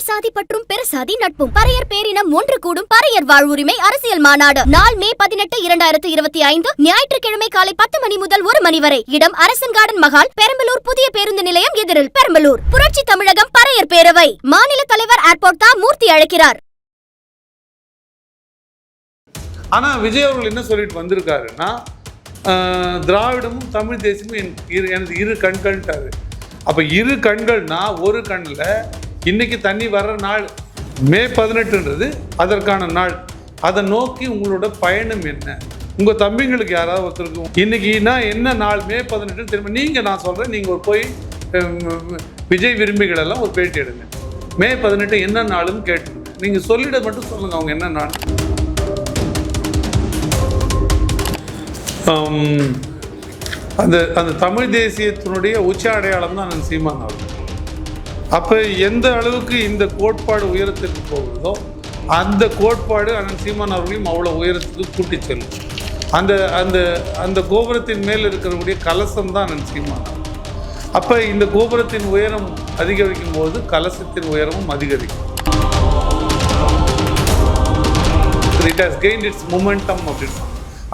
உயர் சாதி பற்றும் பெரு சாதி நட்பும் பறையர் பேரினம் ஒன்று கூடும் பறையர் வாழ்வுரிமை அரசியல் மாநாடு. நாள் மே பதினெட்டு இரண்டாயிரத்து இருபத்தி ஐந்து ஞாயிற்றுக்கிழமை காலை பத்து மணி முதல் ஒரு மணி வரை. இடம் அரசன் கார்டன் மகால் பெரம்பலூர் புதிய பேருந்து நிலையம் எதிரில் பெரம்பலூர். புரட்சி தமிழகம் பறையர் பேரவை. மாநில தலைவர் ஏர்போர்ட் தா மூர்த்தி அழைக்கிறார். ஆனால் விஜய் அவர்கள் என்ன சொல்லிட்டு வந்திருக்காருன்னா திராவிடமும் தமிழ் தேசியமும் என் இரு எனது இரு கண்கள்ட்டாரு அப்போ இரு கண்கள்னா ஒரு கண்ணில் இன்னைக்கு தண்ணி வர்ற நாள் மே பதினெட்டுன்றது அதற்கான நாள். அதை நோக்கி உங்களோட பயணம் என்ன? உங்கள் தம்பிங்களுக்கு யாராவது ஒருத்தருக்கு இன்னைக்குனா என்ன நாள் மே பதினெட்டு திரும்ப நீங்கள் நான் சொல்கிறேன் நீங்கள் ஒரு போய் விஜய் விரும்பிகள் எல்லாம் ஒரு பேட்டி எடுங்க. மே பதினெட்டு என்ன நாளுன்னு கேட்டுருங்க நீங்கள் சொல்லிட மட்டும் சொல்லுங்கள் அவங்க என்ன நாள். அந்த அந்த தமிழ் தேசியத்தினுடைய உச்ச அடையாளம் தான் அண்ணன் சீமான் நாள் அப்போ எந்த அளவுக்கு இந்த கோட்பாடு உயரத்திற்கு போகுதோ அந்த கோட்பாடு அண்ணன் சீமான் அவர்களையும் அவ்வளோ உயரத்துக்கு கூட்டி செல்லும். அந்த அந்த அந்த கோபுரத்தின் மேல் இருக்கிறக்கூடிய கலசம் தான் அண்ணன் சீமான். அப்போ இந்த கோபுரத்தின் உயரம் அதிகரிக்கும் போது கலசத்தின் உயரமும் அதிகரிக்கும். It has gain its momentum அப்படின்னு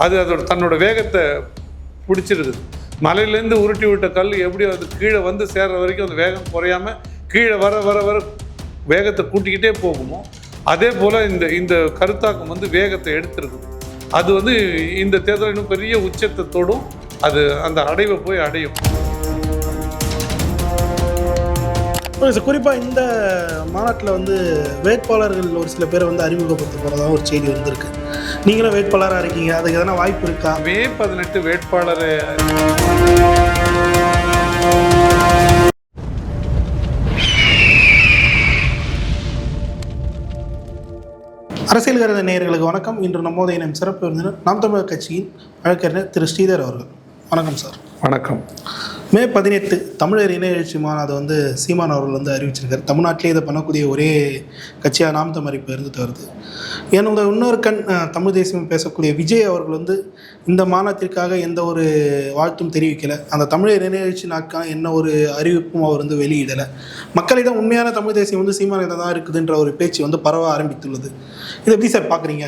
அது அதோட தன்னோட வேகத்தை பிடிச்சிருக்குது. மலையிலேருந்து உருட்டி விட்ட கல் எப்படி அது கீழே வந்து சேர்ற வரைக்கும் அந்த வேகம் குறையாமல் கீழே வர வர வர வேகத்தை கூட்டிக்கிட்டே போகுமோ அதே போல் இந்த இந்த கருத்தாக்கம் வந்து வேகத்தை எடுத்திருக்குது அது வந்து இந்த தேர்தல் இன்னும் பெரிய உச்சத்தை தொடும். அது அந்த அடைவை போய் அடையும். குறிப்பாக இந்த மாநாட்டில் வந்து வேட்பாளர்கள் ஒரு சில பேரை வந்து அறிமுகப்படுத்த போகிறதா ஒரு செய்தி வந்திருக்கு. நீங்களும் வேட்பாளராக இருக்கீங்க அதுக்கு எதனா வாய்ப்பு இருக்கா? மே பதினெட்டு வேட்பாளரை அரசியல் கருத நேயர்களுக்கு வணக்கம். இன்று நம்மோதைய நம் சிறப்பு விருந்தினர் நாம் தமிழர் கட்சியின் வழக்கறிஞர் திரு ஸ்ரீதர் அவர்கள். வணக்கம் சார். வணக்கம். மே பதினெட்டு தமிழர் இன எழுச்சி மாநாடு வந்து சீமான் அவர்கள் வந்து அறிவிச்சிருக்காரு. தமிழ்நாட்டிலே இதை பண்ணக்கூடிய ஒரே கட்சியாக நாம் தமிழ் இப்போ இருந்துட்டு வருது என்னோட இன்னொரு கண் தமிழ் தேசியம் பேசக்கூடிய விஜய் அவர்கள் வந்து இந்த மாநாட்டிற்காக எந்த ஒரு வாழ்த்தும் தெரிவிக்கலை. அந்த தமிழர் இன எழுச்சி நாட்கான என்ன ஒரு அறிவிப்பும் அவர் வந்து வெளியிடலை. மக்களிடம் உண்மையான தமிழ் தேசியம் வந்து சீமானிடம் தான் இருக்குதுன்ற ஒரு பேச்சு வந்து பரவ ஆரம்பித்துள்ளது. இது எப்படி சார் பார்க்குறீங்க?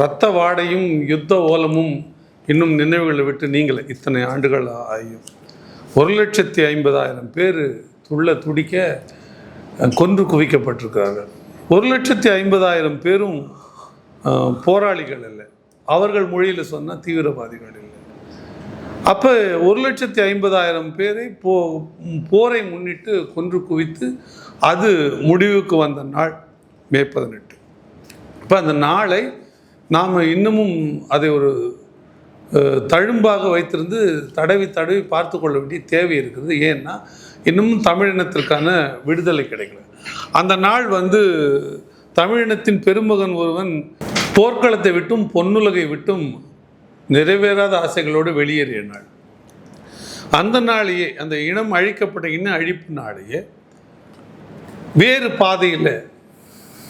ரத்த வாடையும் யுத்த ஓலமும் இன்னும் நினைவுகளை விட்டு நீங்களே. இத்தனை ஆண்டுகள் ஆகியும் ஒரு லட்சத்தி ஐம்பதாயிரம் பேர் துள்ள துடிக்க கொன்று குவிக்கப்பட்டிருக்கிறார்கள். ஒரு லட்சத்தி ஐம்பதாயிரம் பேரும் போராளிகள் இல்லை. அவர்கள் மொழியில் சொன்னால் தீவிரவாதிகள் இல்லை. அப்போ ஒரு லட்சத்தி ஐம்பதாயிரம் பேரை போ போரை முன்னிட்டு கொன்று குவித்து அது முடிவுக்கு வந்த நாள். மே பதினெட்டு. இப்போ அந்த நாளை நாம் இன்னமும் அதை ஒரு தழும்பாக வைத்திருந்து தடவி தடவி பார்த்து கொள்ள வேண்டிய தேவை இருக்குது. ஏன்னா இன்னமும் தமிழினத்திற்கான விடுதலை கிடைக்கல. அந்த நாள் வந்து தமிழினத்தின் பெருமகன் ஒருவன் போர்க்களத்தை விட்டும் பொன்னுலகை விட்டும் நிறைவேறாத ஆசைகளோடு வெளியேறிய நாள். அந்த நாளையே அந்த இனம் அழிக்கப்பட்ட இன அழிப்பு நாளையே வேறு பாதையில்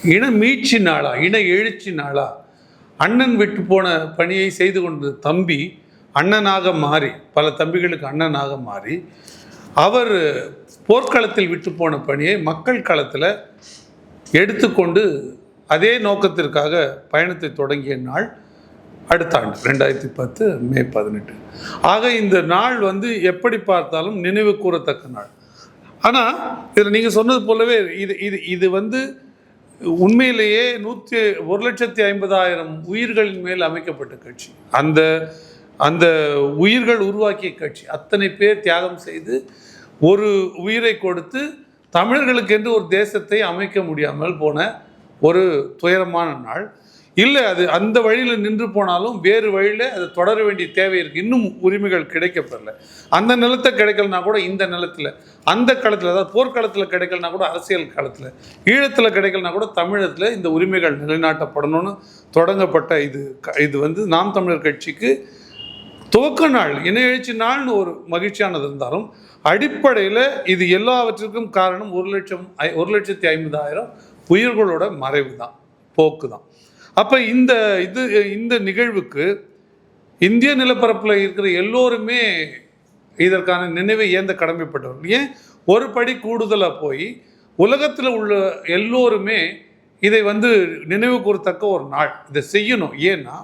இன மீட்சி நாளா இன எழுச்சி நாளா? அண்ணன் விட்டு போன பணியை செய்து கொண்ட தம்பி அண்ணனாக மாறி பல தம்பிகளுக்கு அண்ணனாக மாறி அவர் போர்க்களத்தில் விட்டு போன பணியை மக்கள் களத்தில் எடுத்துக்கொண்டு அதே நோக்கத்திற்காக பயணத்தை தொடங்கிய நாள் அடுத்த ஆண்டு ரெண்டாயிரத்தி பத்து மே பதினெட்டு. ஆக இந்த நாள் வந்து எப்படி பார்த்தாலும் நினைவு கூறத்தக்க நாள். ஆனால் இதில் நீங்கள் சொன்னது போலவே இது இது இது வந்து உண்மையிலேயே நூற்றி ஒரு லட்சத்தி ஐம்பதாயிரம் உயிர்களின் மேல் அமைக்கப்பட்ட கட்சி. அந்த அந்த உயிர்கள் உருவாக்கிய கட்சி. அத்தனை பேர் தியாகம் செய்து ஒரு உயிரை கொடுத்து தமிழர்களுக்கென்று ஒரு தேசத்தை அமைக்க முடியாமல் போன ஒரு துயரமான நாள். இல்லை அது அந்த வழியில் நின்று போனாலும் வேறு வழியில் அது தொடர வேண்டிய தேவை இருக்குது இன்னும் உரிமைகள் கிடைக்கப்படல. அந்த நிலத்தை கிடைக்கலனா கூட இந்த நிலத்தில் அந்த காலத்தில் அதாவது போர்க்காலத்தில் கிடைக்கலனா கூட அரசியல் காலத்தில் ஈழத்தில் கிடைக்கலனா கூட தமிழத்தில் இந்த உரிமைகள் நிலைநாட்டப்படணும்னு தொடங்கப்பட்ட இது. க- இது வந்து நாம் தமிழர் கட்சிக்கு துவக்க நாள் இணை எழுச்சி நாள்னு ஒரு மகிழ்ச்சியானது இருந்தாலும் அடிப்படையில் இது எல்லாவற்றிற்கும் காரணம் ஒரு லட்சம் ஐ- ஒரு லட்சத்தி ஐம்பதாயிரம் உயிர்களோட மறைவு தான் போக்கு தான் அப்போ இந்த இது இந்த நிகழ்வுக்கு இந்திய நிலப்பரப்பில் இருக்கிற எல்லோருமே இதற்கான நினைவை ஏந்த கடமைப்பட்டவர்கள் ஏன்? ஒரு படி கூடுதலாக போய் உலகத்தில் உள்ள எல்லோருமே இதை வந்து நினைவு கூறத்தக்க ஒரு நாள். இதை செய்யணும். ஏன்னா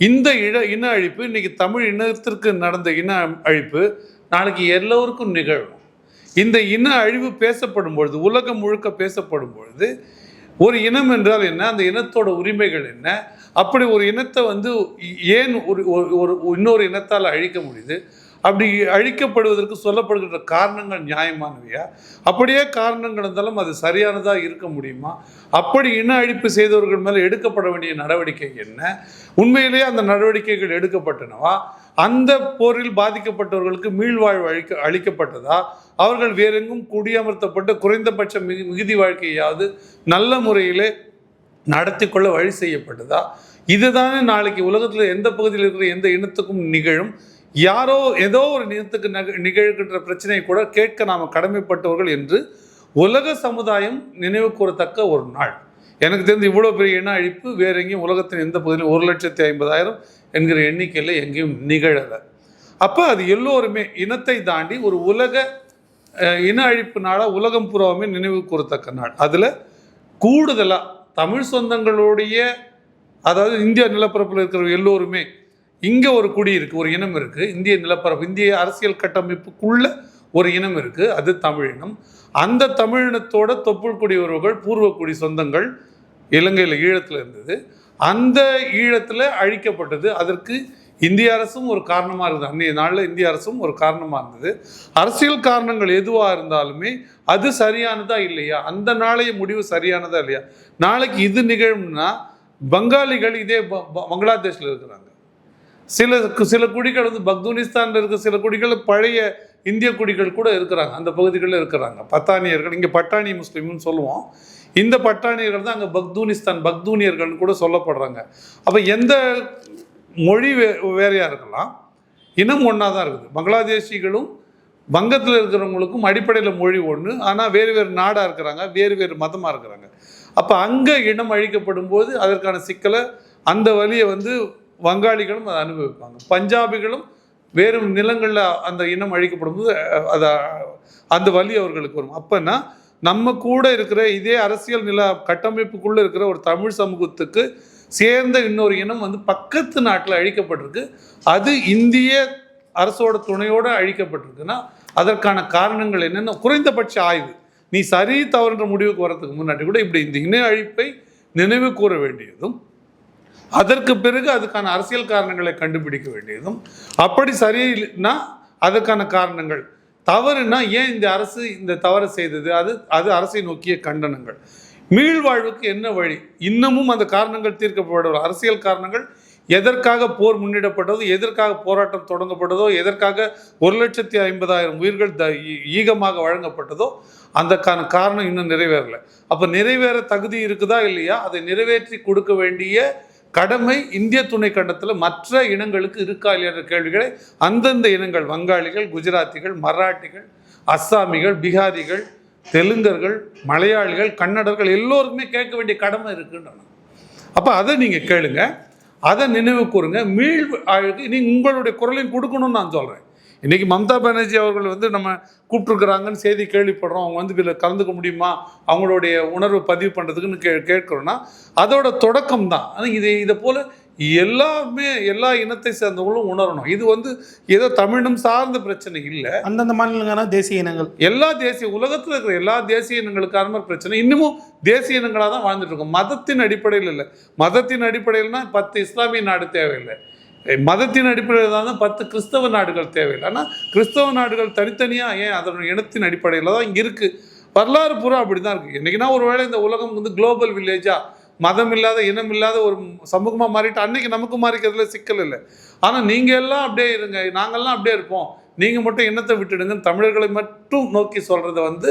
இந்த இட இன அழிப்பு இன்னைக்கு தமிழ் இனத்திற்கு நடந்த இன அழிப்பு நாளைக்கு எல்லோருக்கும் நிகழும். இந்த இன அழிவு பேசப்படும் பொழுது உலகம் முழுக்க பேசப்படும் பொழுது ஒரு இனம் என்றால் என்ன? அந்த இனத்தோட உரிமைகள் என்ன? அப்படி ஒரு இனத்தை வந்து ஏன் ஒரு ஒரு- ஒரு இன்னொரு இனத்தால் அழிக்க முடியுது? அப்படி அழிக்கப்படுவதற்கு சொல்லப்படுகின்ற காரணங்கள் நியாயமானவையா? அப்படியே காரணங்கள் இருந்தாலும் அது சரியானதாக இருக்க முடியுமா? அப்படி இன அழிப்பு செய்தவர்கள் மேலே எடுக்கப்பட வேண்டிய நடவடிக்கை என்ன? உண்மையிலேயே அந்த நடவடிக்கைகள் எடுக்கப்பட்டனவா? அந்த போரில் பாதிக்கப்பட்டவர்களுக்கு மீள்வாழ்வு அழிக்க அளிக்கப்பட்டதா? அவர்கள் வேறெங்கும் குடியமர்த்தப்பட்டு குறைந்தபட்ச மிகு மிகுதி வாழ்க்கையாவது நல்ல முறையிலே நடத்தி கொள்ள வழி செய்யப்பட்டதா? இதுதானே நாளைக்கு உலகத்தில் எந்த பகுதியில் இருக்கிற எந்த இனத்துக்கும் நிகழும். யாரோ ஏதோ ஒரு இனத்துக்கு நக நிகழ்கின்ற பிரச்சனையை கூட கேட்க நாம் கடமைப்பட்டவர்கள் என்று உலக சமுதாயம் நினைவு கூறத்தக்க ஒரு நாள். எனக்கு தெரிந்து இவ்வளோ பெரிய இன அழிப்பு வேற எங்கேயும் உலகத்தின் எந்த பகுதியிலும் ஒரு லட்சத்தி ஐம்பதாயிரம் என்கிற எண்ணிக்கையில் எங்கேயும் நிகழலை. அப்போ அது எல்லோருமே இனத்தை தாண்டி ஒரு உலக இன அழிப்பு நாளாக உலகம் பூராவுமே நினைவு கூறத்தக்க நாள். அதில் கூடுதலாக தமிழ் சொந்தங்களுடைய அதாவது இந்திய நிலப்பரப்பில் இருக்கிற எல்லோருமே இங்கே ஒரு குடி இருக்குது ஒரு இனம் இருக்குது இந்திய நிலப்பரப்பு இந்திய அரசியல் கட்டமைப்புக்குள்ள ஒரு இனம் இருக்குது அது தமிழினம் அந்த தமிழினத்தோட தொப்புள் குடியுறவுகள் பூர்வக்குடி சொந்தங்கள் இலங்கையில் ஈழத்தில் இருந்தது. அந்த ஈழத்தில் அழிக்கப்பட்டது அதற்கு இந்திய அரசும் ஒரு காரணமாக இருந்தது. அன்றைய நாளில் இந்திய அரசும் ஒரு காரணமாக இருந்தது. அரசியல் காரணங்கள் எதுவாக இருந்தாலுமே அது சரியானதா இல்லையா? அந்த நாளைய முடிவு சரியானதா இல்லையா? நாளைக்கு இது நிகழும்னா பங்காளிகள் இதே ப- ப- பங்களாதேஷ்ல இருக்கிறாங்க. சில சில குடிகள் வந்து பக்தூனிஸ்தானில் இருக்க சில குடிகள் பழைய இந்திய குடிகள் கூட இருக்கிறாங்க. அந்த பகுதிகளில் இருக்கிறாங்க. பத்தானியர்கள் இங்கே பட்டாணி முஸ்லீம்னு சொல்லுவோம். இந்த பட்டாணியர்கள் தான் அங்கே பக்தூனிஸ்தான் பக்தூனியர்கள்னு கூட சொல்லப்படுறாங்க. அப்போ எந்த மொழி வே வேறையாக இருக்கலாம். இனம் ஒன்றா தான் இருக்குது. பங்களாதேஷிகளும் வங்கத்தில் இருக்கிறவங்களுக்கும் அடிப்படையில் மொழி ஒன்று ஆனால் வேறு வேறு நாடாக இருக்கிறாங்க வேறு வேறு மதமாக இருக்கிறாங்க. அப்போ அங்கே இனம் அழிக்கப்படும் போது அதற்கான சிக்கலை அந்த வழியை வந்து வங்காளிகளும் அதை அனுபவிப்பாங்க. பஞ்சாபிகளும் வேறு நிலங்களில் அந்த இனம் அழிக்கப்படும் போது அதை அந்த வழி அவர்களுக்கு வரும். அப்போனா நம்ம கூட இருக்கிற இதே அரசியல் நில கட்டமைப்புக்குள்ளே இருக்கிற ஒரு தமிழ் சமூகத்துக்கு சேர்ந்த இன்னொரு இனம் வந்து பக்கத்து நாட்டில் அழிக்கப்பட்டிருக்கு. அது இந்திய அரசோட துணையோடு அழிக்கப்பட்டிருக்குன்னா அதற்கான காரணங்கள் என்னென்ன? குறைந்தபட்ச ஆய்வு. நீ சரி தவறுன்ற முடிவுக்கு வரதுக்கு முன்னாடி கூட இப்படி இந்த இன அழிப்பை நினைவு கூற வேண்டியதும் அதற்கு பிறகு அதுக்கான அரசியல் காரணங்களை கண்டுபிடிக்க வேண்டியதும் அப்படி சரியில்லைன்னா அதற்கான காரணங்கள். தவறுனா ஏன் இந்த அரசு இந்த தவறை செய்தது? அது அது அரசை நோக்கிய கண்டனங்கள். மீள்வாழ்வுக்கு என்ன வழி? இன்னமும் அந்த காரணங்கள் தீர்க்கப்பட அரசியல் காரணங்கள் எதற்காக போர் முன்னிடப்பட்டதோ எதற்காக போராட்டம் தொடங்கப்பட்டதோ எதற்காக ஒரு லட்சத்தி ஐம்பதாயிரம் உயிர்கள் த ஈ- ஈகமாக வழங்கப்பட்டதோ அதற்கான காரணம் இன்னும் நிறைவேறலை. அப்போ நிறைவேற தகுதி இருக்குதா இல்லையா? அதை நிறைவேற்றி கொடுக்க வேண்டிய கடமை இந்திய துணை கண்டத்தில் மற்ற இனங்களுக்கு இருக்கா இல்லையா கேள்விகளை அந்தந்த இனங்கள் வங்காளிகள் குஜராத்திகள் மராட்டிகள் அஸ்ஸாமிகள் பீகாரிகள் தெலுங்கர்கள் மலையாளிகள் கன்னடர்கள் எல்லோருக்குமே கேட்க வேண்டிய கடமை இருக்குன்றாங்க அப்போ அதை நீங்கள் கேளுங்க. அதை நினைவு கூறுங்க. மீள் அழகு நீ உங்களுடைய குரலையும் கொடுக்கணும்னு நான் சொல்கிறேன் இன்றைக்கி மம்தா பானர்ஜி அவர்கள் வந்து நம்ம கூப்பிட்ருக்குறாங்கன்னு செய்தி கேள்விப்படுறோம். அவங்க வந்து இதில் கலந்துக்க முடியுமா? அவங்களுடைய உணர்வு பதிவு பண்ணுறதுக்குன்னு கே கேட்குறோன்னா அதோட தொடக்கம் தான் ஆனால் இதை இதை போல் எல்லாருமே எல்லா இனத்தை சேர்ந்தவங்களும் உணரணும். இது வந்து ஏதோ தமிழினம் சார்ந்த பிரச்சனை இல்லை. அந்தந்த மாநிலங்கான தேசிய இனங்கள். எல்லா தேசிய உலகத்தில் இருக்கிற எல்லா தேசிய இனங்களுக்கான மாதிரி பிரச்சனை. இன்னமும் தேசிய இனங்களாக தான் வாழ்ந்துட்டு இருக்கோம். மதத்தின் அடிப்படையில் இல்லை. மதத்தின் அடிப்படையில்னா பத்து இஸ்லாமிய நாடு தேவையில்லை. மதத்தின் அடிப்படையில் தான் பத்து கிறிஸ்தவ நாடுகள் தேவையில்லை. ஆனால் கிறிஸ்தவ நாடுகள் தனித்தனியாக ஏன் அதனுடைய இனத்தின் அடிப்படையில் தான் இங்கே இருக்குது வரலாறு பூரா அப்படி தான் இருக்குது என்றைக்குனா ஒரு வேளை இந்த உலகம் வந்து குளோபல் வில்லேஜா மதம் இல்லாத இனம் இல்லாத ஒரு சமூகமாக மாறிட்டு அன்னைக்கு நமக்கு மாறிக்கிறதுல சிக்கல் இல்லை. ஆனால் நீங்கள் எல்லாம் அப்படியே இருங்க. நாங்கள்லாம் அப்படியே இருப்போம். நீங்கள் மட்டும் இனத்தை விட்டுடுங்கன்னு தமிழர்களை மட்டும் நோக்கி சொல்கிறத வந்து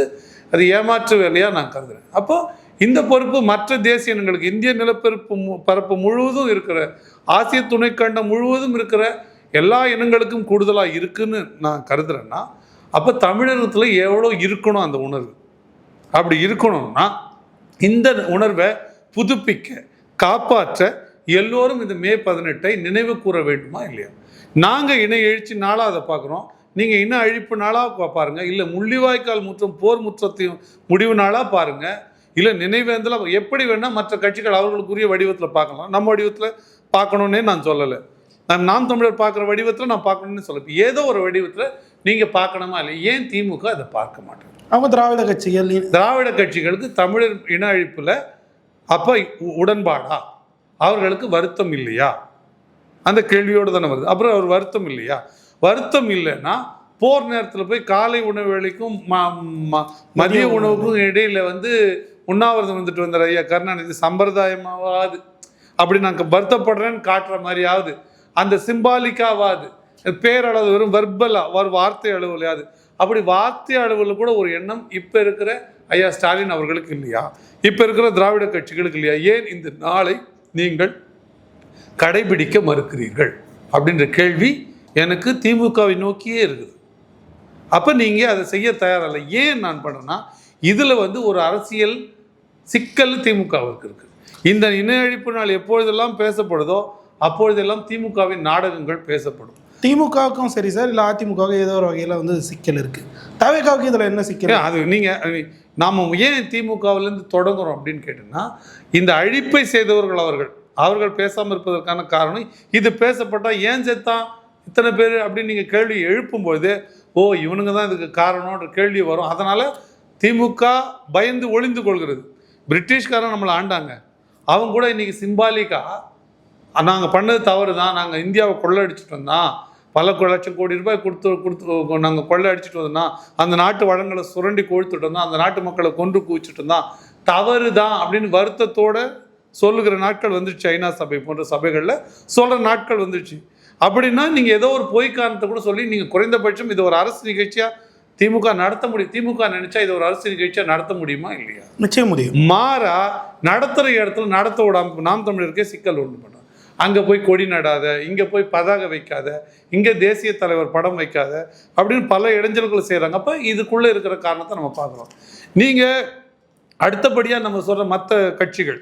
அது ஏமாற்று வேலையாக நான் கருதுகிறேன் அப்போது இந்த பொறுப்பு மற்ற தேசிய இனங்களுக்கு இந்திய நிலப்பரப்பு மு- பரப்பு முழுவதும் இருக்கிற ஆசிய துணைக்கண்டம் முழுவதும் இருக்கிற எல்லா இனங்களுக்கும் கூடுதலாக இருக்குன்னு நான் கருதுறேன்னா அப்போ தமிழகத்தில் எவ்வளோ இருக்கணும் அந்த உணர்வு? அப்படி இருக்கணும்னா இந்த உணர்வை புதுப்பிக்க காப்பாற்ற எல்லோரும் இந்த மே பதினெட்டை நினைவு கூற வேண்டுமா இல்லையா? நாங்கள் இணை எழுச்சி நாளாக அதை பார்க்குறோம். நீங்கள் இன அழிப்பு நாளாக பாருங்க. இல்லை முள்ளிவாய்க்கால் முற்றம் போர் முற்றத்தையும் முடிவு நாளாக பாருங்க. இல்லை நினைவேந்தல எப்படி வேணால் மற்ற கட்சிகள் அவர்களுக்குரிய வடிவத்தில் பார்க்கலாம். நம்ம வடிவத்தில் பார்க்கணுன்னே நான் சொல்லலை. நான் நாம் தமிழர் பார்க்குற வடிவத்தில் நான் பார்க்கணும்னு சொல்ல ஏதோ ஒரு வடிவத்தில் நீங்கள் பார்க்கணுமா இல்லை ஏன் திமுக அதை பார்க்க மாட்டேங்குது? அவங்க திராவிட கட்சிகள் திராவிட கட்சிகளுக்கு தமிழர் இன அழிப்புல அப்போ உடன்பாடா? அவர்களுக்கு வருத்தம் இல்லையா? அந்த கேள்வியோடு தானே வருது. அப்புறம் அவர் வருத்தம் இல்லையா? வருத்தம் இல்லைன்னா போர் நேரத்தில் போய் காலை உணவு வேளைக்கும் ம- ம- மதிய உணவுக்கும் இடையில வந்து உண்ணாவிரதம் வந்துட்டு வந்தார். ஐயா கருணாநிதி சம்பிரதாயமாவது. அப்படி நான் வருத்தப்படுறேன்னு காட்டுற மாதிரியாவது அந்த சிம்பாலிக்காவாது. பேரளவு வெறும் வெர்பலா ஒரு வார்த்தை அளவுலையாவது அப்படி வார்த்தை அளவில் கூட ஒரு எண்ணம் இப்போ இருக்கிற ஐயா ஸ்டாலின் அவர்களுக்கு இல்லையா? இப்போ இருக்கிற திராவிட கட்சிகளுக்கு இல்லையா? ஏன் இந்த நாளை நீங்கள் கடைபிடிக்க மறுக்கிறீர்கள்? அப்படின்ற கேள்வி எனக்கு திமுகவை நோக்கியே இருக்குது. அப்போ நீங்கள் அதை செய்ய தயாரில்லை. ஏன் நான் பண்ணேன்னா இதில் வந்து ஒரு அரசியல் சிக்கல் திமுகவிற்கு இருக்குது இந்த இன அழிப்பு நாள் எப்பொழுதெல்லாம் பேசப்படுதோ அப்பொழுதெல்லாம் திமுகவின் நாடகங்கள் பேசப்படும். திமுகவுக்கும் சரி சார் இல்லை அதிமுகவுக்கும் ஏதோ ஒரு வகையில் வந்து சிக்கல் இருக்குது தவிகாவுக்கு இதில் என்ன சிக்கல்? அது நீங்கள் நாம் ஏன் திமுகவிலேருந்து தொடங்குறோம் அப்படின்னு கேட்டோம்னா இந்த அழிப்பை செய்தவர்கள் அவர்கள் அவர்கள் பேசாமல் இருப்பதற்கான காரணம் இது பேசப்பட்டால் ஏன் செத்தான்? இத்தனை பேர் அப்படின்னு நீங்கள் கேள்வி எழுப்பும்போது ஓ இவனுங்க தான் இதுக்கு காரணம்ன்ற கேள்வி வரும். அதனால் திமுக பயந்து ஒளிந்து கொள்கிறது. பிரிட்டிஷ்காரன் நம்மளை ஆண்டாங்க. அவங்க கூட இன்றைக்கி சிம்பாலிக்காக நாங்கள் பண்ணது தவறு தான் நாங்கள் இந்தியாவை கொள்ளடிச்சிட்டோம் தான் பல லட்சம் கோடி ரூபாய் கொடுத்து கொடுத்து நாங்கள் கொள்ளை அடிச்சிட்டு வந்தோம் அந்த நாட்டு வளங்களை சுரண்டி கொழுத்துட்டு அந்த நாட்டு மக்களை கொன்று குவிச்சிட்டு இருந்தோம் தவறு தான் அப்படின்னு வருத்தத்தோட சொல்லுகிற நாட்கள் வந்துடுச்சு ஐநா சபை போன்ற சபைகளில். சொல்கிற நாட்கள் வந்துடுச்சு அப்படின்னா நீங்கள் ஏதோ ஒரு பொய் காரணத்தை கூட சொல்லி நீங்கள் குறைந்தபட்சம் இது ஒரு அரசு நிகழ்ச்சியாக திமுக நடத்த முடியும். திமுக நினைச்சா இது ஒரு அரசு நிகழ்ச்சியாக நடத்த முடியுமா இல்லையா? நிச்சயம் முடியும். மாறா நடத்துகிற இடத்துல நடத்த விடாம நாம் தமிழருக்கே சிக்கல் உண்டு பண்ணுறோம் அங்கே போய் கொடி நடாத இங்கே போய் பதாகை வைக்காத இங்கே தேசிய தலைவர் படம் வைக்காத அப்படின்னு பல இடைஞ்சல்கள் செய்கிறாங்க அப்போ இதுக்குள்ளே இருக்கிற காரணத்தை நம்ம பார்க்குறோம். நீங்கள் அடுத்தபடியாக நம்ம சொல்கிற மற்ற கட்சிகள்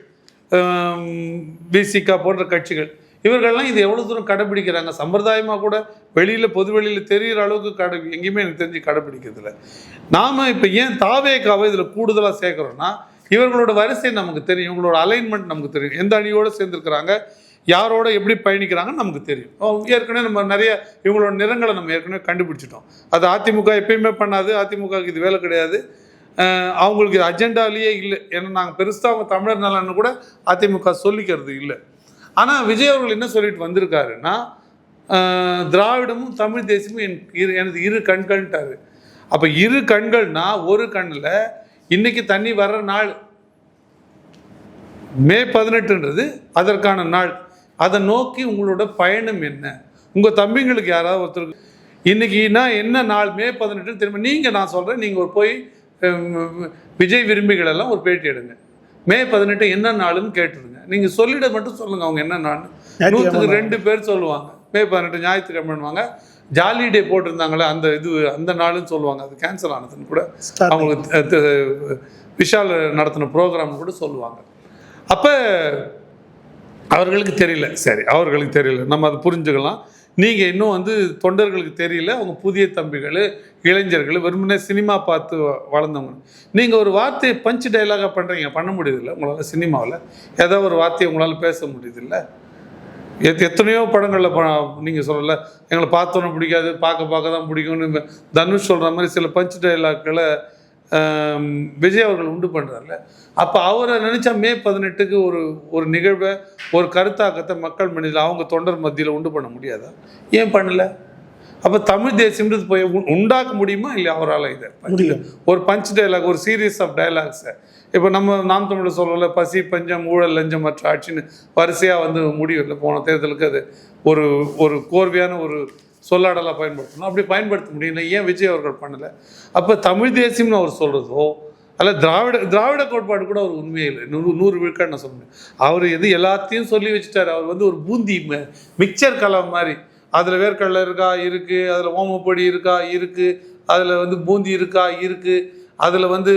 பிசிகா போன்ற கட்சிகள் இவர்கள்லாம் இது எவ்வளோ தூரம் கடைப்பிடிக்கிறாங்க? சம்பிரதாயமாக கூட வெளியில் பொது வெளியில் தெரிகிற அளவுக்கு கடை எங்கேயுமே எனக்கு தெரிஞ்சு கடைப்பிடிக்கிறதில்ல. நாம் இப்போ ஏன் தாவேக்காவை இதில் கூடுதலாக சேர்க்குறோன்னா இவர்களோட வரிசை நமக்கு தெரியும் இவங்களோட அலைன்மெண்ட் நமக்கு தெரியும். எந்த அணியோடு சேர்ந்துருக்கிறாங்க? யாரோட எப்படி பயணிக்கிறாங்கன்னு நமக்கு தெரியும். ஓ, ஏற்கனவே நம்ம நிறைய இவங்களோட நிறங்களை நம்ம ஏற்கனவே கண்டுபிடிச்சிட்டோம். அது அதிமுக எப்பயுமே பண்ணாது. அதிமுகவுக்கு இது வேலை கிடையாது. அவங்களுக்கு இது அஜெண்டாலேயே இல்லை. ஏன்னா நாங்கள் பெருசாக அவங்க தமிழர் நலன்னு கூட அதிமுக சொல்லிக்கிறது இல்லை. ஆனால் விஜய் அவர்கள் என்ன சொல்லிட்டு வந்திருக்காருன்னா திராவிடமும் தமிழ் தேசியமும் என் இரு எனது இரு கண்கள்ன்ட்டார். அப்போ இரு கண்கள்னா ஒரு கண்ணில் இன்னைக்கு தண்ணி வர்ற நாள் மே பதினெட்டுன்றது அதற்கான நாள். அதை நோக்கி உங்களோட பயணம் என்ன? உங்கள் தம்பிங்களுக்கு யாராவது ஒருத்தருக்கு இன்னைக்குனா என்ன நாள் மே பதினெட்டு திரும்ப நீங்கள் நான் சொல்கிறேன் நீங்கள் ஒரு போய் விஜய் விரும்பிகள் எல்லாம் ஒரு பேட்டி எடுங்க. மே பதினெட்டு என்ன நாளுன்னு கேட்டுருங்க நீங்கள் சொல்லிட மட்டும் சொல்லுங்கள் அவங்க என்ன நாள் நூற்றுக்கு ரெண்டு பேர் சொல்லுவாங்க. மே பதினெட்டு ஞாயிற்றுக்கிழமைவாங்க ஜாலி டே போட்டிருந்தாங்களே அந்த இது அந்த நாளுன்னு சொல்லுவாங்க. அது கேன்சல் ஆனதுன்னு கூட அவங்களுக்கு விஷால் நடத்தின ப்ரோக்ராம் கூட சொல்லுவாங்க. அப்போ அவர்களுக்கு தெரியல. சரி அவர்களுக்கு தெரியல. நம்ம அதை புரிஞ்சுக்கலாம். நீங்கள் இன்னும் வந்து தொண்டர்களுக்கு தெரியல. அவங்க புதிய தம்பிகள் இளைஞர்கள் வெறுமனே சினிமா பார்த்து வளர்ந்தவங்க. நீங்கள் ஒரு வார்த்தையை பஞ்ச் டைலாகாக பண்ணுறீங்க பண்ண முடியுதில்ல? உங்களால் சினிமாவில். ஏதோ ஒரு வார்த்தையை உங்களால் பேச முடியுதில்ல? எத் எத்தனையோ படங்களில் ப நீங்கள் சொல்லல எங்களை பார்த்தோன்னு பிடிக்காது பார்க்க பார்க்க தான் பிடிக்கும்னு தனுஷ் சொல்கிற மாதிரி சில பஞ்ச் டைலாக்களை விஜய் அவர்கள் உண்டு பண்ணுறாருல அப்போ அவரை நினச்சா மே பதினெட்டுக்கு ஒரு ஒரு நிகழ்வை ஒரு கருத்தாக்கத்தை மக்கள் மனதில் அவங்க தொண்டர் மத்தியில் உண்டு பண்ண முடியாதா? ஏன் பண்ணல? அப்போ தமிழ் தேசியம்ன்றது போய் உண்டாக்க முடியுமா? இல்லையா அவரால் இதை முடியும்? ஒரு பஞ்ச் டயலாக் ஒரு சீரீஸ் ஆஃப் டயலாக்ஸை இப்போ நம்ம நாம் தமிழில் சொல்லல பசி பஞ்சம் ஊழல் லஞ்சம் மற்ற ஆட்சின்னு வரிசையாக வந்து முடியல போன தேர்தலுக்கு அது ஒரு ஒரு கோர்வையான ஒரு சொல்லாடலாக பயன்படுத்தணும். அப்படி பயன்படுத்த முடியல. ஏன் விஜய் அவர்கள் பண்ணலை? அப்போ தமிழ் தேசியம்னு அவர் சொல்கிறதோ அல்ல திராவிட திராவிட கோட்பாடு கூட அவர் உண்மையே இல்லை. நூறு நூறு விழுக்காடு நான் சொன்னேன் அவர் எது எல்லாத்தையும் சொல்லி வச்சுட்டார். அவர் வந்து ஒரு பூந்தி மிக்சர் கலம் மாதிரி. அதில் வேர்க்கடலை இருக்கா? இருக்குது அதில் ஓமப்பொடி இருக்கா? இருக்குது அதில் வந்து பூந்தி இருக்கா? இருக்குது அதில் வந்து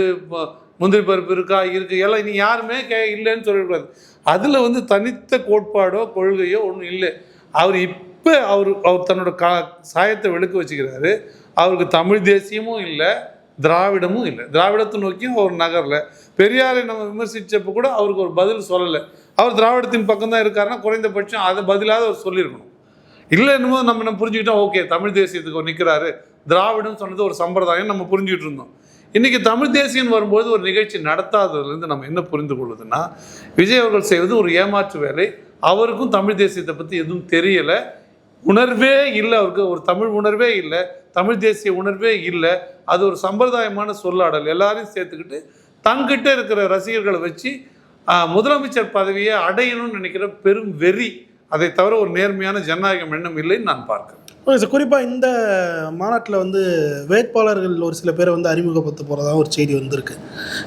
முந்திரி பருப்பு இருக்கா? இருக்குது எல்லாம் இனி யாருமே கே இல்லைன்னு சொல்லக்கூடாது. அதில் வந்து தனித்த கோட்பாடோ கொள்கையோ ஒன்றும் இல்லை. அவர் இப்போ அவர் அவர் தன்னோட கா சாயத்தை வெளுக்க வச்சுக்கிறாரு. அவருக்கு தமிழ் தேசியமும் இல்லை. திராவிடமும் இல்லை. திராவிடத்தை நோக்கியும் அவர் நகரில். பெரியாரை நம்ம விமர்சித்தப்போ கூட அவருக்கு ஒரு பதில் சொல்லலை. அவர் திராவிடத்தின் பக்கம் தான் இருக்காருன்னா குறைந்தபட்சம் அதை பதிலாக அவர் சொல்லியிருக்கணும். இல்லை என்னமோ நம்ம நம்ம புரிஞ்சுக்கிட்டோம் ஓகே தமிழ் தேசியத்துக்கு அவர் நிற்கிறாரு திராவிடம் சொன்னது ஒரு சம்பிரதாயம் நம்ம புரிஞ்சுக்கிட்டு இருந்தோம். இன்றைக்கி தமிழ் தேசியம் வரும்போது ஒரு நிகழ்ச்சி நடத்தாததுலேருந்து நம்ம என்ன புரிந்து கொள்வதுன்னா விஜய் அவர்கள் செய்வது ஒரு ஏமாற்று வேலை. அவருக்கும் தமிழ் தேசியத்தை பற்றி எதுவும் தெரியலை. உணர்வே இல்லை அவருக்கு ஒரு தமிழ் உணர்வே இல்லை தமிழ் தேசிய உணர்வே இல்லை. அது ஒரு சம்பிரதாயமான சொல்லாடல். எல்லாரையும் சேர்த்துக்கிட்டு தங்கிட்ட இருக்கிற ரசிகர்களை வச்சு முதலமைச்சர் பதவியை அடையணும்னு நினைக்கிற பெரும் வெறி. அதை தவிர ஒரு நேர்மையான ஜனநாயகம் எண்ணம் இல்லைன்னு நான் பார்க்கிறேன். ஓகே சார் குறிப்பாக இந்த மாநாட்டில் வந்து வேட்பாளர்கள் ஒரு சில பேரை வந்து அறிமுகப்படுத்த போகிறதா ஒரு செய்தி வந்திருக்கு.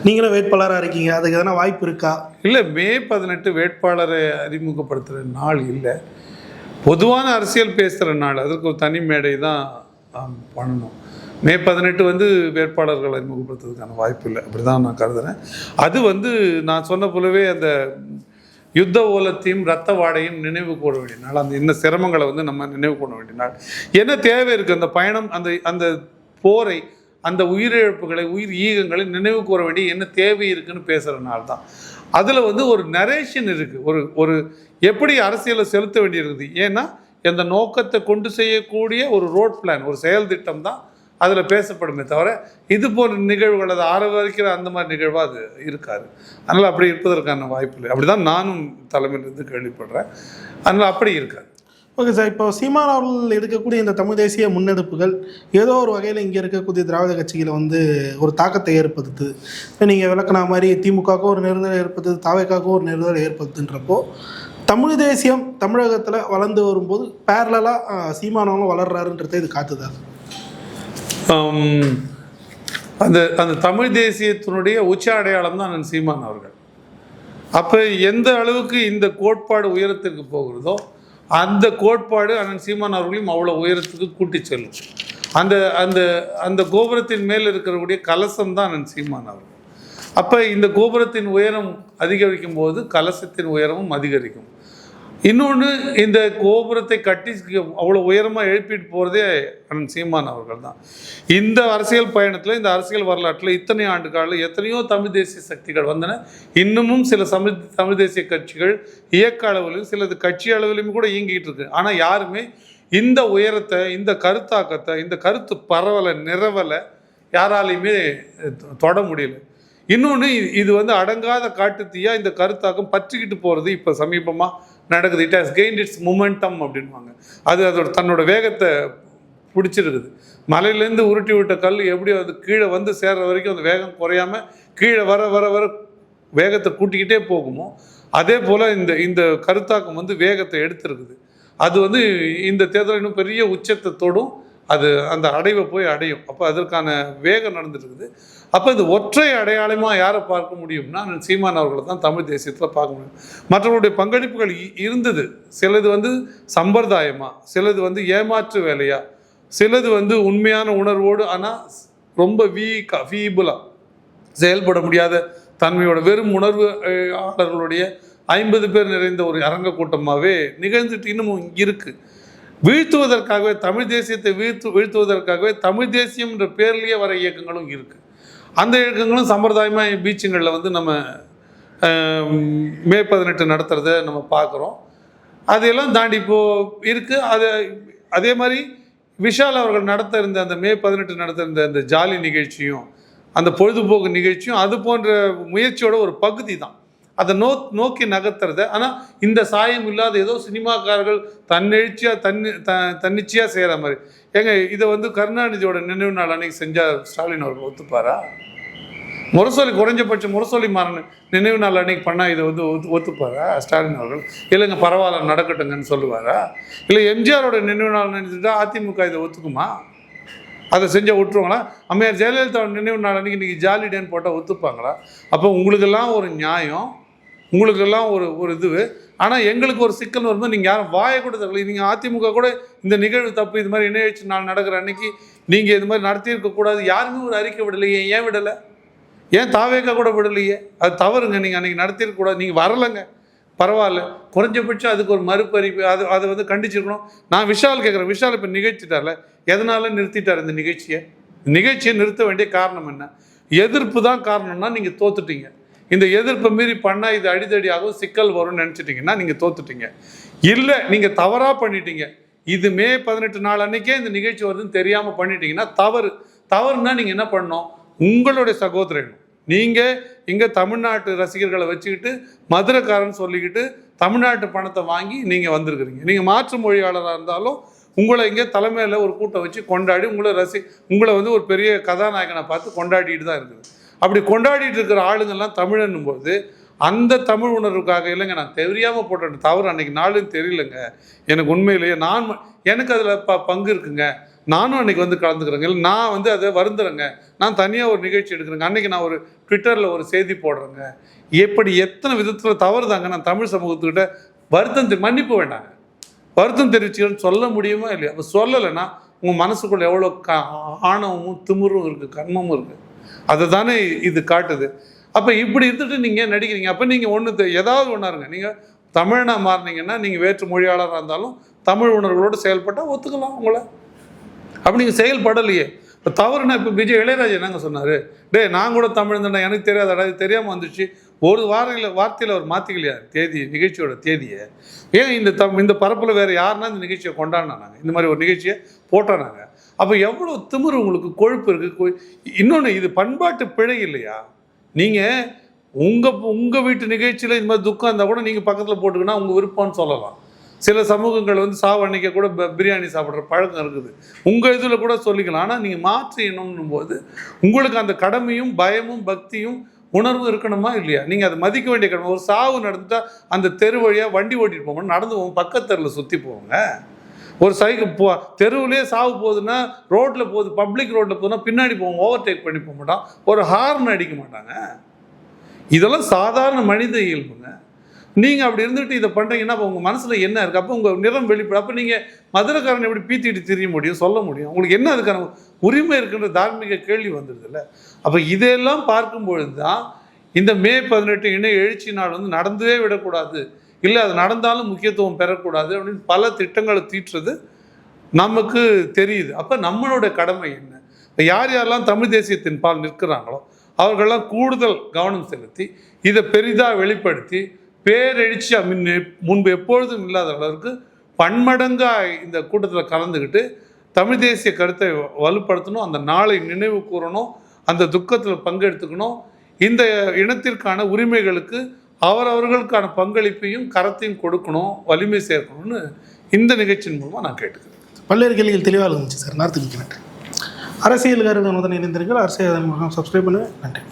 நீங்களும் வேட்பாளராக இருக்கீங்க. அதுக்கு எதனா வாய்ப்பு இருக்கா? இல்லை மே பதினெட்டு வேட்பாளரை அறிமுகப்படுத்துகிற நாள் இல்லை. பொதுவான அரசியல் பேசுகிற நாள். அதற்கு ஒரு தனி மேடை தான் பண்ணணும். மே பதினெட்டு வந்து வேட்பாளர்கள் அறிமுகப்படுத்துறதுக்கான வாய்ப்பு இல்லை. அப்படி தான் நான் கருதுகிறேன் அது வந்து நான் சொன்ன போலவே அந்த யுத்த ஓலத்தையும் ரத்த வாடையும் நினைவு கூற வேண்டிய நாள். அந்த இன்ன சிரமங்களை வந்து நம்ம நினைவு கூற வேண்டிய நாள். என்ன தேவை இருக்குது அந்த பயணம் அந்த அந்த போரை அந்த உயிரிழப்புகளை உயிர் ஈகங்களை நினைவு கூற வேண்டிய என்ன தேவை இருக்குன்னு பேசுகிற நாள் தான். அதில் வந்து ஒரு நரேஷன் இருக்குது ஒரு ஒரு எப்படி அரசியலை செலுத்த வேண்டியிருக்குது? ஏன்னா அந்த நோக்கத்தை கொண்டு செய்யக்கூடிய ஒரு ரோட் பிளான் ஒரு செயல் திட்டம் தான் அதில் பேசப்படுமே தவிர இது போன்ற நிகழ்வுகள் அதை ஆரவரிக்கிற அந்த மாதிரி நிகழ்வாக அது இருக்காது. அதனால் அப்படி இருப்பதற்கான வாய்ப்பு இல்லை அப்படி தான் நானும் தலைமையிலிருந்து கேள்விப்படுறேன். அதனால் அப்படி இருக்காது. ஓகே சார் இப்போ சீமான் அவர்கள் எடுக்கக்கூடிய இந்த தமிழ் தேசிய முன்னெடுப்புகள் ஏதோ ஒரு வகையில் இங்கே இருக்கக்கூடிய திராவிட கட்சிகளை வந்து ஒரு தாக்கத்தை ஏற்படுத்துது. இப்போ நீங்கள் விளக்குன மாதிரி திமுகவுக்கும் ஒரு நெருதலை ஏற்படுத்துது தாவைக்காவுக்கும் ஒரு நெருதலை ஏற்படுத்துன்றப்போ தமிழ் தேசியம் தமிழகத்தில் வளர்ந்து வரும்போது பேரலாக சீமானவங்களும் வளர்றாருன்றதை இது காத்துதா அந்த அந்த தமிழ் தேசியத்தினுடைய உச்ச அடையாளம் தான் நான் சீமான் அவர்கள். அப்போ எந்த அளவுக்கு இந்த கோட்பாடு உயரத்திற்கு போகிறதோ அந்த கோட்பாடு அண்ணன் சீமான் அவர்களையும் அவ்வளோ உயரத்துக்கு கூட்டி செல்லும். அந்த அந்த அந்த கோபுரத்தின் மேல் இருக்கக்கூடிய கலசம் தான் அண்ணன் சீமான் அவர்கள். அப்போ இந்த கோபுரத்தின் உயரம் அதிகரிக்கும் போது கலசத்தின் உயரமும் அதிகரிக்கும். இன்னொன்று இந்த கோபுரத்தை கட்டி அவ்வளோ உயரமாக எழுப்பிட்டு போகிறதே அண்ணன் சீமான் அவர்கள் தான் இந்த அரசியல் பயணத்தில் இந்த அரசியல் வரலாற்றில் இத்தனை ஆண்டு காலம் எத்தனையோ தமிழ் தேசிய சக்திகள் வந்தன. இன்னமும் சில தமிழ் தமிழ் தேசிய கட்சிகள் இயக்க அளவிலும் சிலது கட்சி அளவிலும் கூட இயங்கிட்டு இருக்கு. ஆனால் யாருமே இந்த உயரத்தை இந்த கருத்தாக்கத்தை இந்த கருத்து பரவலை நிறவலை யாராலையுமே தொட முடியல. இன்னொன்று இது வந்து அடங்காத காட்டுத்தீயா இந்த கருத்தாக்கம் பற்றிக்கிட்டு போகிறது இப்போ சமீபமாக நடக்குது. It has gain its momentum அப்படின்வாங்க அது அதோட தன்னோட வேகத்தை பிடிச்சிருக்குது மலையிலேருந்து உருட்டி விட்ட கல் எப்படி அது கீழே வந்து சேர்ற வரைக்கும் அந்த வேகம் குறையாமல் கீழே வர வர வர வேகத்தை கூட்டிக்கிட்டே போகுமோ அதே போல் இந்த இந்த கருத்தாக்கம் வந்து வேகத்தை எடுத்திருக்குது. அது வந்து இந்த தேர்தல் இன்னும் பெரிய உச்சத்தை தொடும். அது அந்த அடைவை போய் அடையும். அப்போ அதற்கான வேகம் நடந்துட்டு இருக்குது அப்போ இது ஒற்றை அடையாளமாக யாரை பார்க்க முடியும்னா சீமான் அவர்களை தான் தமிழ் தேசியத்தில் பார்க்க முடியும். மற்றவர்களுடைய பங்களிப்புகள் இ- இருந்தது. சிலது வந்து சம்பிரதாயமாக சிலது வந்து ஏமாற்று வேலையாக சிலது வந்து உண்மையான உணர்வோடு ஆனால் ரொம்ப வீக்காக ஃபீபுளாக செயல்பட முடியாத தன்மையோட வெறும் உணர்வு ஆளர்களுடைய ஐம்பது பேர் நிறைந்த ஒரு அரங்க கூட்டமாகவே நிகழ்ந்துட்டு இன்னமும் இருக்குது வீழ்த்துவதற்காகவே தமிழ் தேசியத்தை வீழ்த்து வீழ்த்துவதற்காகவே தமிழ் தேசியம் என்ற பேர்லேயே வர இயக்கங்களும் இருக்குது அந்த இயக்கங்களும் சம்பிரதாயமாக பீச்சுங்களில் வந்து நம்ம மே பதினெட்டு நடத்துகிறத நம்ம பார்க்குறோம் அதையெல்லாம் தாண்டி இப்போது இருக்குது அது அதே மாதிரி விஷால் அவர்கள் நடத்த இருந்த அந்த மே பதினெட்டு நடத்த இருந்த அந்த ஜாலி நிகழ்ச்சியும் அந்த பொழுதுபோக்கு நிகழ்ச்சியும் அது போன்ற முயற்சியோட ஒரு பகுதி தான். அதை நோ நோக்கி நகர்த்துறத. ஆனால் இந்த சாயம் இல்லாத ஏதோ சினிமாக்காரர்கள் தன்னெழுச்சியாக தன்னி த தன்னிச்சையாக செய்கிற மாதிரி. ஏங்க இதை வந்து கருணாநிதியோட நினைவு நாள் அன்னைக்கு செஞ்சால் ஸ்டாலின் அவர்கள் ஒத்துப்பாரா? முரசொலி குறைஞ்சபட்சம் முரசொலி மாறன் நினைவு நாள் அன்னைக்கு பண்ணால் இதை வந்து ஒத்து ஒத்துப்பாரா? ஸ்டாலின் அவர்கள் இல்லைங்க பரவாயில்ல நடக்கட்டுங்கன்னு சொல்லுவாரா? இல்லை எம்ஜிஆரோட நினைவு நாள் நினைச்சுட்டா அதிமுக இதை ஒத்துக்குமா? அதை செஞ்சால் விட்டுருவாங்களா அம்மையார் ஜெயலலிதாவோட நினைவு நாள் அன்னைக்கு இன்றைக்கி ஜாலி டேன்னு போட்டால் ஒத்துப்பாங்களா? அப்போ உங்களுக்கெல்லாம் ஒரு நியாயம் உங்களுக்கெல்லாம் ஒரு ஒரு இது. ஆனால் எங்களுக்கு ஒரு சிக்கல் வரும்போது நீங்கள் யாரும் வாயை கூட தரல நீங்கள் அதிமுக கூட இந்த நிகழ்வு தப்பு இது மாதிரி இணையச்சு நாள் நடக்கிற அன்னைக்கு நீங்கள் இது மாதிரி நடத்தியிருக்கக்கூடாது யாருமே ஒரு அறிக்கை விடலையே. ஏன் விடலை? ஏன் தாவேக்கா கூட விடலையே? அது தவறுங்க. நீங்கள் அன்றைக்கி நடத்தியிருக்கக்கூடாது நீங்கள் வரலைங்க. பரவாயில்ல. குறைஞ்சபட்சம் அதுக்கு ஒரு மறுபறிப்பு அது அதை வந்து கண்டிச்சிருக்கணும். நான் விஷால் கேட்குறேன். விஷால் இப்போ நிகழ்த்திட்டார்ல எதனால நிறுத்திட்டார் இந்த நிகழ்ச்சியை? நிகழ்ச்சியை நிறுத்த வேண்டிய காரணம் என்ன? எதிர்ப்பு தான் காரணம்னா நீங்கள் தோத்துட்டீங்க. இந்த எதிர்ப்பை மீறி பண்ணால் இது அடிதடியாகவும் சிக்கல் வரும்னு நினச்சிட்டிங்கன்னா நீங்கள் தோத்துட்டீங்க. இல்லை நீங்கள் தவறாக பண்ணிட்டீங்க. இது மே பதினெட்டு நாள் அன்னைக்கே இந்த நிகழ்ச்சி வருதுன்னு தெரியாமல் பண்ணிட்டீங்கன்னா தவறு. தவறுனா நீங்கள் என்ன பண்ணணும்? உங்களுடைய சகோதரன் நீங்கள் இங்கே தமிழ்நாட்டு ரசிகர்களை வச்சுக்கிட்டு மதுரைக்காரன் சொல்லிக்கிட்டு தமிழ்நாட்டு பணத்தை வாங்கி நீங்கள் வந்திருக்கிறீங்க. நீங்கள் மாற்று மொழியாளராக இருந்தாலும் உங்களை இங்கே தலைமையில் ஒரு கூட்டம் வச்சு கொண்டாடி உங்களை ரசி உங்களை வந்து ஒரு பெரிய கதாநாயகனை பார்த்து கொண்டாடிட்டு தான் இருக்குது. அப்படி கொண்டாடிட்டு இருக்கிற ஆளுங்கள்லாம் தமிழன்னும் போது அந்த தமிழ் உணர்வுக்காக இல்லைங்க நான் தெரியாமல் போட்ட தவறு அன்னைக்கு நாளுன்னு தெரியலங்க. எனக்கு உண்மையிலேயே நான் எனக்கு அதில் ப பங்கு இருக்குங்க. நானும் அன்னைக்கு வந்து கலந்துக்கிறேங்க. இல்லை நான் வந்து அதை வருந்துறேங்க. நான் தனியாக ஒரு நிகழ்ச்சி எடுக்கிறேங்க. அன்னைக்கு நான் ஒரு ட்விட்டரில் ஒரு செய்தி போடுறேங்க. எப்படி எத்தனை விதத்தில் தவறு தாங்க நான் தமிழ் சமூகத்துக்கிட்ட வருத்தம் தெரி- மன்னிப்பு வேண்டாங்க. வருத்தம் தெரிவிச்சுக்கிறேன்னு சொல்ல முடியுமா இல்லையா? அப்போ சொல்லலைன்னா உங்கள் மனசுக்குள்ளே எவ்வளோ க ஆணவமும் திமிரும் இருக்குது கர்மமும் இருக்குது அதை தானே இது காட்டுது. அப்போ இப்படி இருந்துட்டு நீங்கள் நடிக்கிறீங்க? அப்போ நீங்கள் ஒன்று ஏதாவது ஒன்றா இருங்க. நீங்கள் தமிழனாக மாறினீங்கன்னா நீங்கள் வேற்று மொழியாளராக இருந்தாலும் தமிழ் உணர்வுகளோடு செயல்பட்டால் ஒத்துக்கலாம் உங்களை. அப்படி நீங்கள் செயல்படலையே. இப்போ தவறுனா இப்போ விஜய் இளையராஜா என்னங்க சொன்னார்? டே நான் கூட தமிழ் தானே எனக்கு தெரியாதடா இது தெரியாமல் வந்துச்சு ஒரு வாரையில் வார்த்தையில் அவர் மாற்றிக்கலையா தேதி நிகழ்ச்சியோட தேதியை. ஏன் இந்த தம் இந்த பரப்பில் வேறு யாருன்னா இந்த நிகழ்ச்சியை கொண்டாடினாங்க? இந்த மாதிரி ஒரு நிகழ்ச்சியை போட்டானாங்க. அப்போ எவ்வளோ திமிர் உங்களுக்கு கொழுப்பு இருக்குது இன்னொன்று இது பண்பாட்டு பிழை இல்லையா? நீங்கள் உங்கள் உங்கள் வீட்டு நிகழ்ச்சியில் இந்த மாதிரி துக்கம் இருந்தால் கூட நீங்கள் பக்கத்தில் போட்டுக்கினா உங்கள் விருப்பம்னு சொல்லலாம். சில சமூகங்கள் வந்து சாவு அன்னைக்கு கூட ப- பிரியாணி சாப்பிட்ற பழக்கம் இருக்குது. உங்கள் இதில் கூட சொல்லிக்கலாம். ஆனால் நீங்கள் மாற்று இனம்னும் போது உங்களுக்கு அந்த கடமையும் பயமும் பக்தியும் உணர்வும் இருக்கணுமா இல்லையா? நீங்கள் அதை மதிக்க வேண்டிய கடமை. ஒரு சாவு நடந்துட்டால் அந்த தெரு வழியாக வண்டி ஓட்டிட்டு போகணும் நடந்து போவோம் பக்கத்தெருவில் சுற்றி போவோங்க ஒரு சைக்கிள் போ தெருவுலேயே சாவு போகுதுன்னா ரோட்டில் போகுது பப்ளிக் ரோட்டில் போகுதுன்னா பின்னாடி போவோம் ஓவர்டேக் பண்ணி போக மாட்டான் ஒரு ஹார்ன் அடிக்க மாட்டாங்க. இதெல்லாம் சாதாரண மனித இயல்புங்க. நீங்கள் அப்படி இருந்துட்டு இதை பண்ணுறீங்கன்னா அப்போ உங்கள் மனசில் என்ன இருக்குது அப்போ உங்கள் நிறம் வெளிப்படும் அப்போ நீங்கள் மதுரைக்காரன் எப்படி பீத்திட்டு திரிய முடியும் சொல்ல முடியும்? உங்களுக்கு என்ன அதுக்கான உரிமை இருக்குன்ற தார்மீக கேள்வி வந்துடுதுல்ல. அப்போ இதையெல்லாம் பார்க்கும்பொழுது தான் இந்த மே பதினெட்டு இணை எழுச்சி நாள் வந்து நடந்தவே விடக்கூடாது. இல்லை அது நடந்தாலும் முக்கியத்துவம் பெறக்கூடாது அப்படின்னு பல திட்டங்களை தீட்டுறது நமக்கு தெரியுது. அப்போ நம்மளோட கடமை என்ன? இப்போ யார் யாரெல்லாம் தமிழ் தேசியத்தின் பால் நிற்கிறாங்களோ அவர்களெல்லாம் கூடுதல் கவனம் செலுத்தி இதை பெரிதாக வெளிப்படுத்தி பேரெழுச்சி மின் முன்பு எப்பொழுதும் இல்லாத அளவுக்கு பன்மடங்காக இந்த கூட்டத்தில் கலந்துக்கிட்டு தமிழ் தேசிய கருத்தை வலுப்படுத்தணும் அந்த நாளை நினைவு கூறணும் அந்த துக்கத்தில் பங்கெடுத்துக்கணும் இந்த இனத்திற்கான உரிமைகளுக்கு அவரவர்களுக்கான பங்களிப்பையும் கரத்தையும் கொடுக்கணும் வலிமை சேர்க்கணும்னு இந்த நிகழ்ச்சியின் மூலமாக நான் கேட்டுக்கிறேன். பல்வேறு கேள்விகள் தெளிவாக இருந்துச்சு சார். நேரத்துக்கு நன்றி. அரசியல் கருடன் முதல் இணைந்திருங்கள். அரசியல் சப்ஸ்கிரைப் பண்ணுவேன் நன்றி.